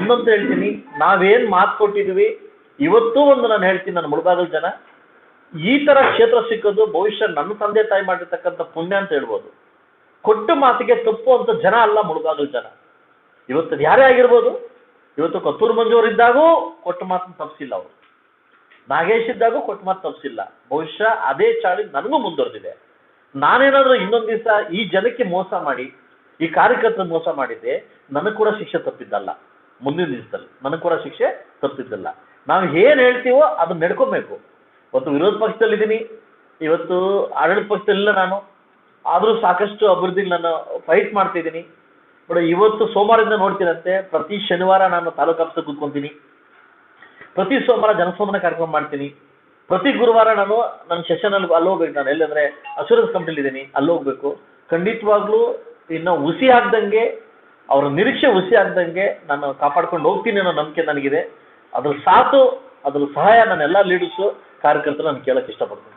ಒಂದಂತ ಹೇಳ್ತೀನಿ, ನಾವೇನ್ ಮಾತು ಕೊಟ್ಟಿದ್ವಿ, ಇವತ್ತೂ ಒಂದು ನಾನು ಹೇಳ್ತೀನಿ ನನ್ನ ಮುಳಬಾಗಲ್ ಜನ, ಈ ತರ ಕ್ಷೇತ್ರ ಸಿಕ್ಕೋದು ಭವಿಷ್ಯ ನನ್ನ ತಂದೆ ತಾಯಿ ಮಾಡಿರ್ತಕ್ಕಂಥ ಪುಣ್ಯ ಅಂತ ಹೇಳ್ಬೋದು. ಕೊಟ್ಟ ಮಾತಿಗೆ ತಪ್ಪು ಅಂತ ಜನ ಅಲ್ಲ ಮುಳಬಾಗಲ್ ಜನ. ಇವತ್ತು ಯಾರೇ ಆಗಿರ್ಬೋದು, ಇವತ್ತು ಕತ್ತೂರು ಮಂಜೂರ್ ಇದ್ದಾಗೂ ಕೊಟ್ಟ ಮಾತನ್ನು ತಪ್ಪಿಸಿಲ್ಲ ಅವರು. ನಾಗೇಶ್ ಇದ್ದಾಗೂ ಕೊಟ್ಟ ಮಾತು ತಪ್ಪಿಸಿಲ್ಲ ಬಹುಶಃ ಅದೇ ಚಾಳಿ ನನಗೂ ಮುಂದುವರೆದಿದೆ. ನಾನೇನಾದ್ರೂ ಇನ್ನೊಂದು ದಿವಸ ಈ ಜನಕ್ಕೆ ಮೋಸ ಮಾಡಿ, ಈ ಕಾರ್ಯಕರ್ತರ ಮೋಸ ಮಾಡಿದ್ದೆ ನನಗೆ ಕೂಡ ಶಿಕ್ಷೆ ತಪ್ಪಿದ್ದಲ್ಲ. ಮುಂದಿನ ದಿವಸದಲ್ಲಿ. ನನಗೆ ಕೂಡ ಶಿಕ್ಷೆ ತಪ್ಪಿದ್ದಲ್ಲ ನಾವು ಏನು ಹೇಳ್ತೀವೋ ಅದನ್ನ ನಡ್ಕೊಬೇಕು. ಇವತ್ತು ವಿರೋಧ ಪಕ್ಷದಲ್ಲಿದ್ದೀನಿ. ಇವತ್ತು ಆಡಳಿತ ಪಕ್ಷದಲ್ಲಿಲ್ಲ ನಾನು. ಆದರೂ ಸಾಕಷ್ಟು ಅಭಿವೃದ್ಧಿ ನಾನು ಫೈಟ್ ಮಾಡ್ತಿದ್ದೀನಿ. ಬಟ್ ಇವತ್ತು ಸೋಮವಾರದಿಂದ ನೋಡ್ತೀರಂತೆ. ಪ್ರತಿ ಶನಿವಾರ ನಾನು ತಾಲೂಕು ಆಫೀಸ್ ಕೂತ್ಕೊಂತೀನಿ. ಪ್ರತಿ ಸೋಮವಾರ ಜನಸ್ಪಂದನ ಕಾರ್ಯಕ್ರಮ ಮಾಡ್ತೀನಿ. ಪ್ರತಿ ಗುರುವಾರ ನಾನು ನನ್ನ ಸೆಷನ್ ಅಲ್ಲಿ ಅಲ್ಲಿ ಹೋಗ್ಬೇಕು ನಾನು. ಎಲ್ಲಂದ್ರೆ ಅಶೂರೆನ್ಸ್ ಕಂಪ್ನಿಲಿ ಇದ್ದೀನಿ. ಅಲ್ಲಿ ಹೋಗ್ಬೇಕು. ಖಂಡಿತವಾಗ್ಲೂ ಇನ್ನು ಹುಸಿ ಆಗ್ದಂಗೆ ಅವ್ರ ನಿರೀಕ್ಷೆ ಹುಸಿ ಆಗ್ದಂಗೆ ನಾನು ಕಾಪಾಡ್ಕೊಂಡು ಹೋಗ್ತೀನಿ ಅನ್ನೋ ನಂಬಿಕೆ ನನಗಿದೆ. ಅದ್ರ ಸಾಥು ಅದ್ರ ಸಹಾಯ ನನ್ನ ಎಲ್ಲ ಲೀಡರ್ಸು, ಕಾರ್ಯಕರ್ತರು ನಾನು ಕೇಳಕ್ಕೆ ಇಷ್ಟಪಡ್ತೀನಿ.